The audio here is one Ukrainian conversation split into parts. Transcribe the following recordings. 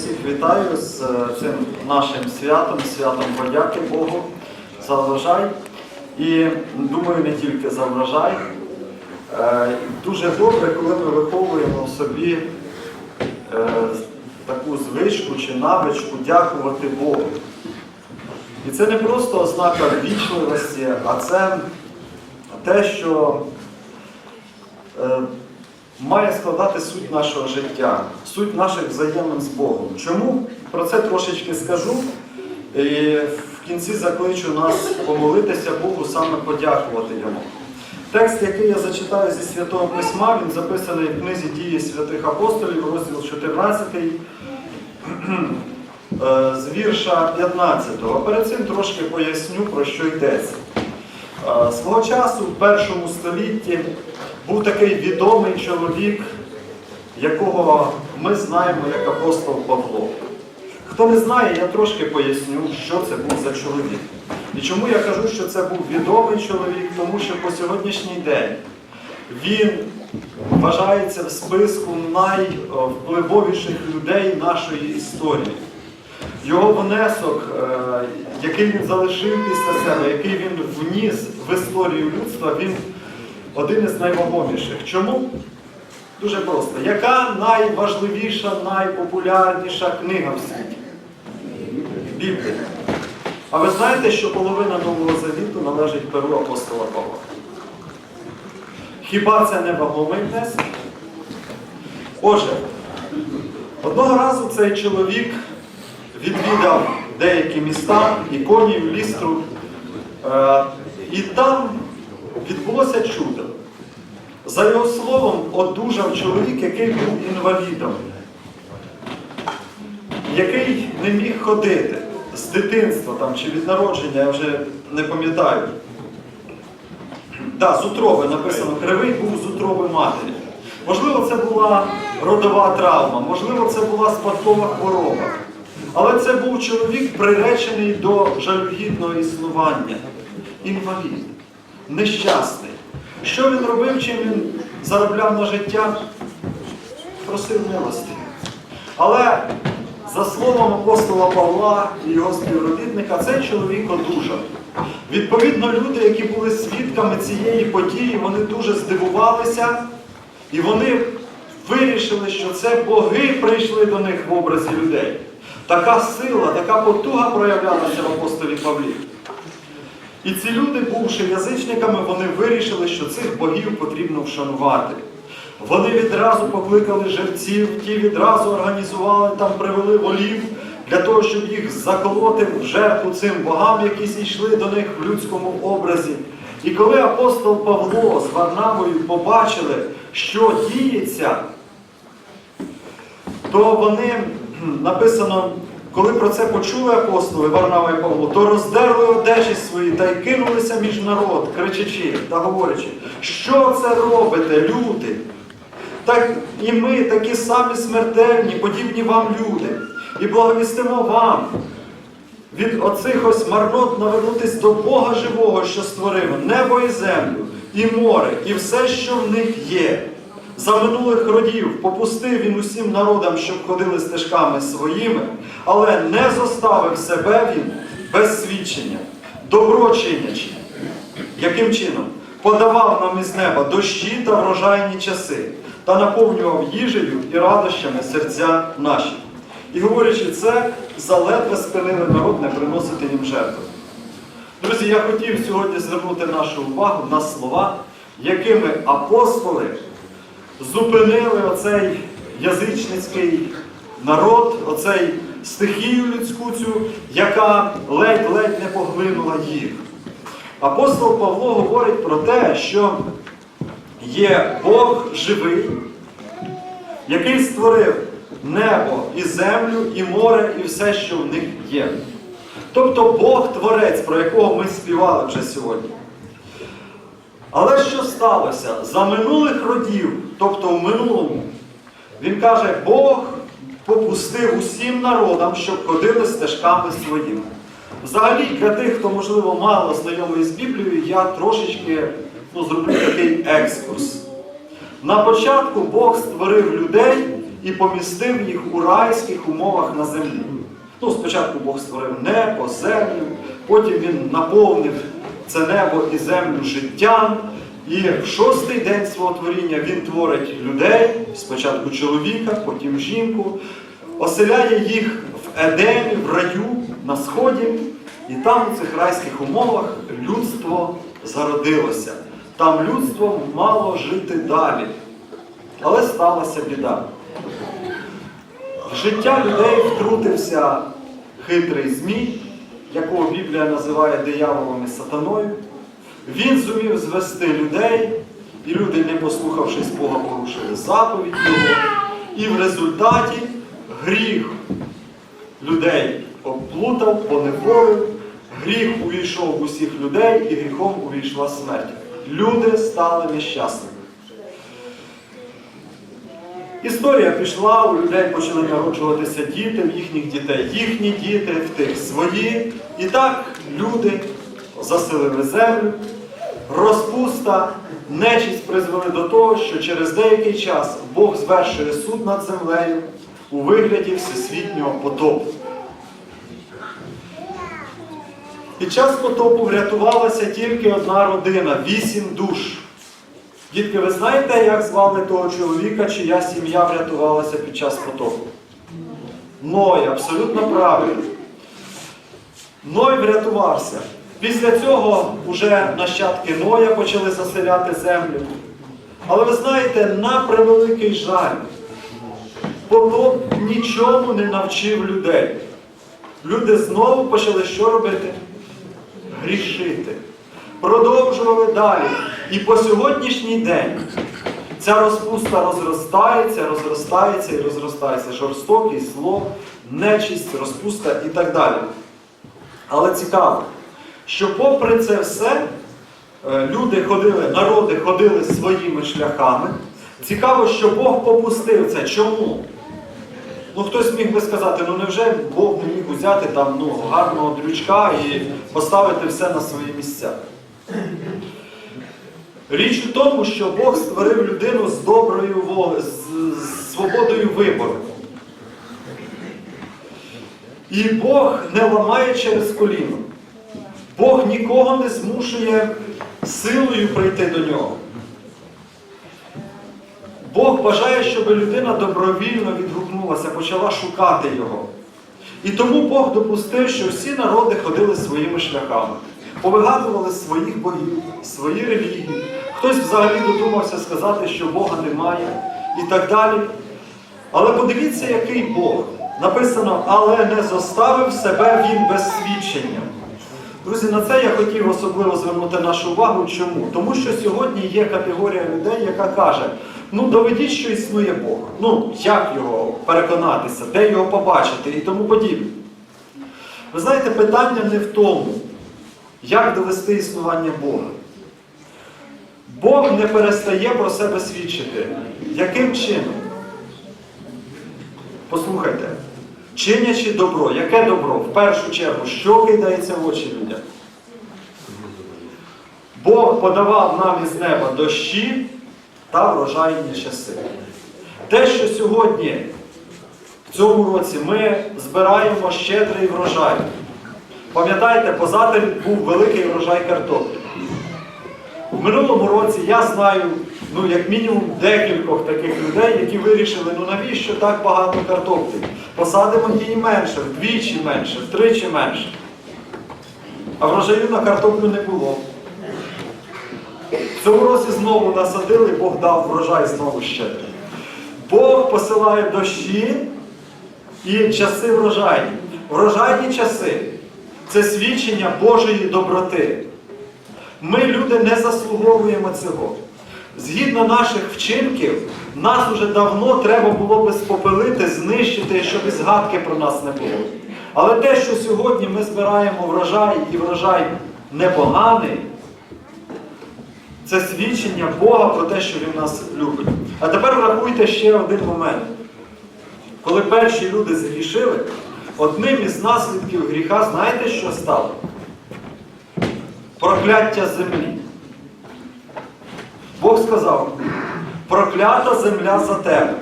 всіх вітаю з е, цим нашим святом, святом подяки Богу за врожай. І думаю, не тільки за врожай. Е, Дуже добре, коли ми виховуємо в собі е, таку звичку чи навичку дякувати Богу. І це не просто ознака вічливості, а це те, що має складати суть нашого життя, суть наших взаємин з Богом. Чому? Про це трошечки скажу. І в кінці закличу нас помолитися Богу, саме подякувати Йому. Текст, який я зачитаю зі Святого Письма, він записаний в книзі Дії святих апостолів, розділ 14, е, з вірша 15. А перед цим трошки поясню, про що йдеться. Е, Свого часу, в першому столітті, був такий відомий чоловік, якого ми знаємо як апостол Павло. Хто не знає, я трошки поясню, що це був за чоловік. І чому я кажу, що це був відомий чоловік, тому що по сьогоднішній день він вважається в списку найвпливовіших людей нашої історії. Його внесок, е, який він залишив після себе, який він вніс в історію людства, він один із найвагоміших. Чому? Дуже просто. Яка найважливіша, найпопулярніша книга в світі? Біблія. А ви знаєте, що половина Нового Завіту належить перу апостола Павла? Хіба це не вагомий внесок? Отже, одного разу цей чоловік відвідав деякі міста, іконів, лістру, е, і там відбулося чудо. За його словом, одужав чоловік, який був інвалідом, який не міг ходити з дитинства там, чи від народження, я вже не пам'ятаю. Так, з утроби написано, кривий був з утроби матері. Можливо, це була родова травма, можливо, це була спадкова хвороба. Але це був чоловік, приречений до жалюгідного існування. Інвалід, нещасний. Що він робив, чим він заробляв на життя? Просив милості. Але за словом апостола Павла і його співробітника, цей чоловік одужав. Відповідно, люди, які були свідками цієї події, вони дуже здивувалися, і вони вирішили, що це боги прийшли до них в образі людей. Така сила, така потуга проявлялася в апостолі Павлі. І ці люди, бувши язичниками, вони вирішили, що цих богів потрібно вшанувати. Вони відразу покликали жерців, ті відразу організували, там привели волів для того, щоб їх заколоти в жертву цим богам, які зійшли до них в людському образі. І коли апостол Павло з Варнавою побачили, що діється, то вони написано, коли про це почули апостоли Варнава і Павло, то роздерли одежі свої та й кинулися між народ, кричачи та говорячи, що це робите, люди? Так і ми такі самі смертельні, подібні вам люди, і благовістимо вам від оцих ось марнот навернутись до Бога живого, що створив небо і землю, і море, і все, що в них є. За минулих родів попустив він усім народам, щоб ходили стежками своїми, але не зоставив себе він без свідчення, добро чинячи. Яким чином? Подавав нам із неба дощі та врожайні часи, та наповнював їжею і радощами серця наші. І говорячи це, заледве спинили народ не приносити їм жертви. Друзі, я хотів сьогодні звернути нашу увагу на слова, якими апостоли зупинили оцей язичницький народ, оцей стихію людську цю, яка ледь-ледь не поглинула їх. Апостол Павло говорить про те, що є Бог живий, який створив небо і землю, і море, і все, що в них є. Тобто Бог Творець, про якого ми співали вже сьогодні. Але що сталося? За минулих родів, тобто в минулому, він каже, Бог попустив усім народам, щоб ходили стежками своїми. Взагалі, для тих, хто, можливо, мало знайомий з Біблією, я трошечки ну, зроблю такий екскурс. На початку Бог створив людей і помістив їх у райських умовах на землі. Ну, спочатку Бог створив небо, землю, потім він наповнив це небо і землю життям. І в шостий день свого творіння він творить людей, спочатку чоловіка, потім жінку, оселяє їх в Едемі, в раю на сході, і там у цих райських умовах людство зародилося. Там людство мало жити далі. Але сталася біда. В життя людей втрутився хитрий змій, якого Біблія називає дияволом і сатаною. Він зумів звести людей, і люди, не послухавшись Бога, порушили заповідь Його. І в результаті гріх людей обплутав, поневолив, гріх увійшов в усіх людей, і гріхом увійшла смерть. Люди стали нещасними. Історія пішла, у людей почали народжуватися діти, в їхніх дітей їхні діти, в тих свої. І так люди заселили землю, розпуста, нечість призвели до того, що через деякий час Бог звершує суд над землею у вигляді всесвітнього потопу. Під час потопу врятувалася тільки одна родина, вісім душ. Дітки, ви знаєте, як звали того чоловіка, чия сім'я врятувалася під час потопу? Ной, абсолютно правильно. Ной врятувався. Після цього вже нащадки Ноя почали заселяти землю. Але ви знаєте, на превеликий жаль, потоп нічому не навчив людей. Люди знову почали що робити? Грішити. Продовжували далі. І по сьогоднішній день ця розпуста розростається, розростається і розростається. Жорстокість, зло, нечисть, розпуста і так далі. Але цікаво, що попри це все, е, люди ходили, народи ходили своїми шляхами. Цікаво, що Бог попустив це. Чому? Ну, хтось міг би сказати, ну невже Бог не міг взяти там ну, гарного дрючка і поставити все на свої місця? Річ у тому, що Бог створив людину з доброю з свободою вибору. І Бог не ламає через коліно. Бог нікого не змушує силою прийти до нього. Бог бажає, щоб людина добровільно відгукнулася, почала шукати його. І тому Бог допустив, що всі народи ходили своїми шляхами, повигадували своїх богів, свої релігії. Хтось взагалі додумався сказати, що Бога немає і так далі. Але подивіться, який Бог. Написано, але не зоставив себе він без свідчення. Друзі, на це я хотів особливо звернути нашу увагу. Чому? Тому що сьогодні є категорія людей, яка каже, ну доведіть, що існує Бог. Ну, як його переконатися, де його побачити і тому подібне. Ви знаєте, питання не в тому, як довести існування Бога. Бог не перестає про себе свідчити. Яким чином? Послухайте, чинячи добро, яке добро? В першу чергу, що кидається в очі людям? Бог подавав нам із неба дощі та врожайні часи. Те, що сьогодні, в цьому році, ми збираємо щедрий врожай. Пам'ятаєте, позадель був великий врожай картоплі. В минулому році я знаю, ну, як мінімум, декількох таких людей, які вирішили, ну навіщо так багато картоплі? Посадимо її менше, вдвічі менше, втричі менше. А врожаю на картоплю не було. В цьому році знову насадили, Бог дав врожай знову щедрий. Бог посилає дощі і часи врожайні. Врожайні часи це свідчення Божої доброти. Ми, люди, не заслуговуємо цього. Згідно наших вчинків, нас уже давно треба було би спопелити, знищити, щоб і згадки про нас не було. Але те, що сьогодні ми збираємо врожай і врожай непоганий, це свідчення Бога про те, що Він нас любить. А тепер врахуйте ще один момент. Коли перші люди згрішили, одним із наслідків гріха, знаєте, що стало? Прокляття землі. Бог сказав, проклята земля за тебе.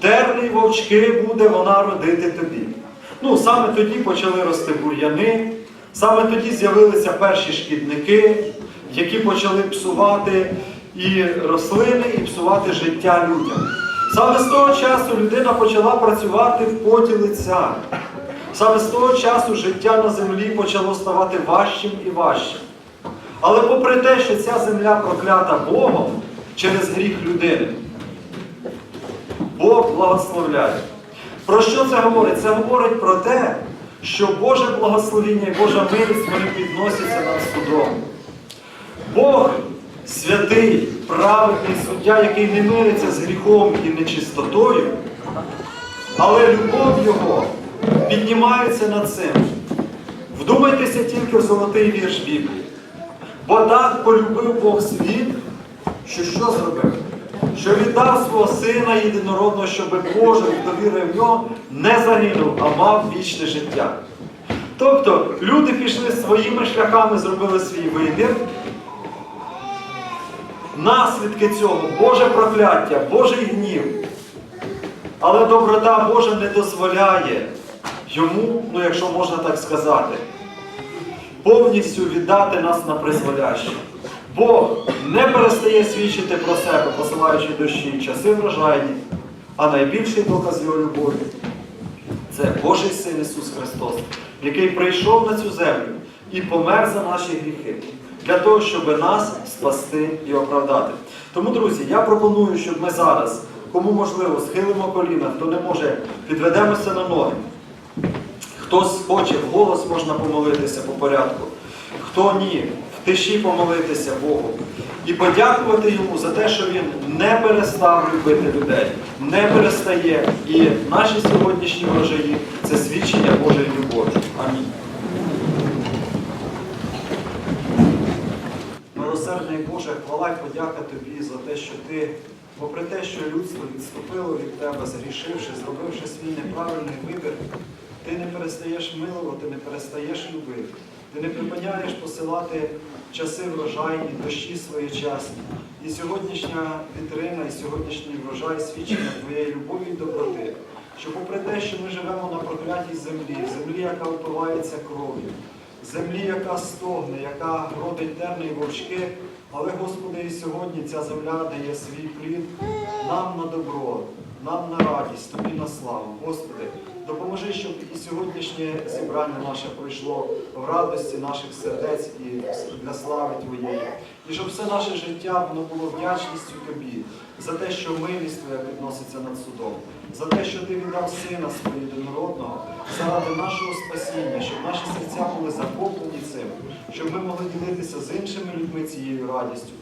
терни й вовчки буде вона родити тобі. Ну, саме тоді почали рости бур'яни, саме тоді з'явилися перші шкідники, які почали псувати і рослини, і псувати життя людям. Саме з того часу людина почала працювати в поті лиця. Саме з того часу життя на землі почало ставати важчим і важчим. Але попри те, що ця земля проклята Богом через гріх людини, Бог благословляє. Про що це говорить? Це говорить про те, що Боже благословіння і Божа милість вони підносяться над судом. Бог святий, праведний суддя, який не мириться з гріхом і нечистотою, але любов Його піднімається над цим. Вдумайтеся тільки в золотий вірш Біблії. Бо так полюбив Бог світ, що що зробив? Що віддав свого сина єдинородного, щоб кожен, хто вірив в нього, не загинув, а мав вічне життя. Тобто люди пішли своїми шляхами, зробили свій вибір. Наслідки цього Боже прокляття, Божий гнів. Але доброта Божа не дозволяє йому, ну якщо можна так сказати, повністю віддати нас на призволяще. Бог не перестає свідчити про себе, посилаючи дощі часи врожайні, а найбільший доказ його любові це Божий Син Ісус Христос, який прийшов на цю землю і помер за наші гріхи, для того, щоб нас спасти і оправдати. Тому, друзі, я пропоную, щоб ми зараз, кому можливо, схилимо коліна, хто не може, підведемося на ноги. Хтось хоче, вголос можна помолитися по порядку, хто ні, в тиші помолитися Богу. І подякувати йому за те, що він не перестав любити людей, не перестає. І наші сьогоднішні врожаї це свідчення Божої любові. Амінь. Милосердний Боже, хвала й подяка Тобі за те, що Ти, попри те, що людство відступило від Тебе, згрішивши, зробивши свій неправильний вибір, Ти не перестаєш милувати, не перестаєш любити. Ти не припиняєш посилати часи врожайні, дощі своєчасні. І сьогоднішня вітрина, і сьогоднішній врожай свідчення Твоєї любові і доброти. Що попри те, що ми живемо на проклятій землі, землі, яка впивається кров'ю, землі, яка стогне, яка родить терни і вовчки, але, Господи, і сьогодні ця земля дає свій плід нам на добро, нам на радість, Тобі на славу. Господи, допоможи, щоб і сьогоднішнє зібрання наше пройшло в радості наших сердець і для слави Твоєї. І щоб все наше життя воно було вдячністю Тобі за те, що милість Твоя підноситься над судом, за те, що Ти віддав Сина свого єдинородного, заради нашого спасіння, щоб наші серця були захоплені цим, щоб ми могли ділитися з іншими людьми цією радістю.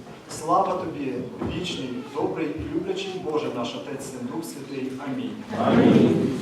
Слава тобі, вічний, добрий і люблячий Боже наш Отець, Син, Дух Святий. Амінь. Амінь.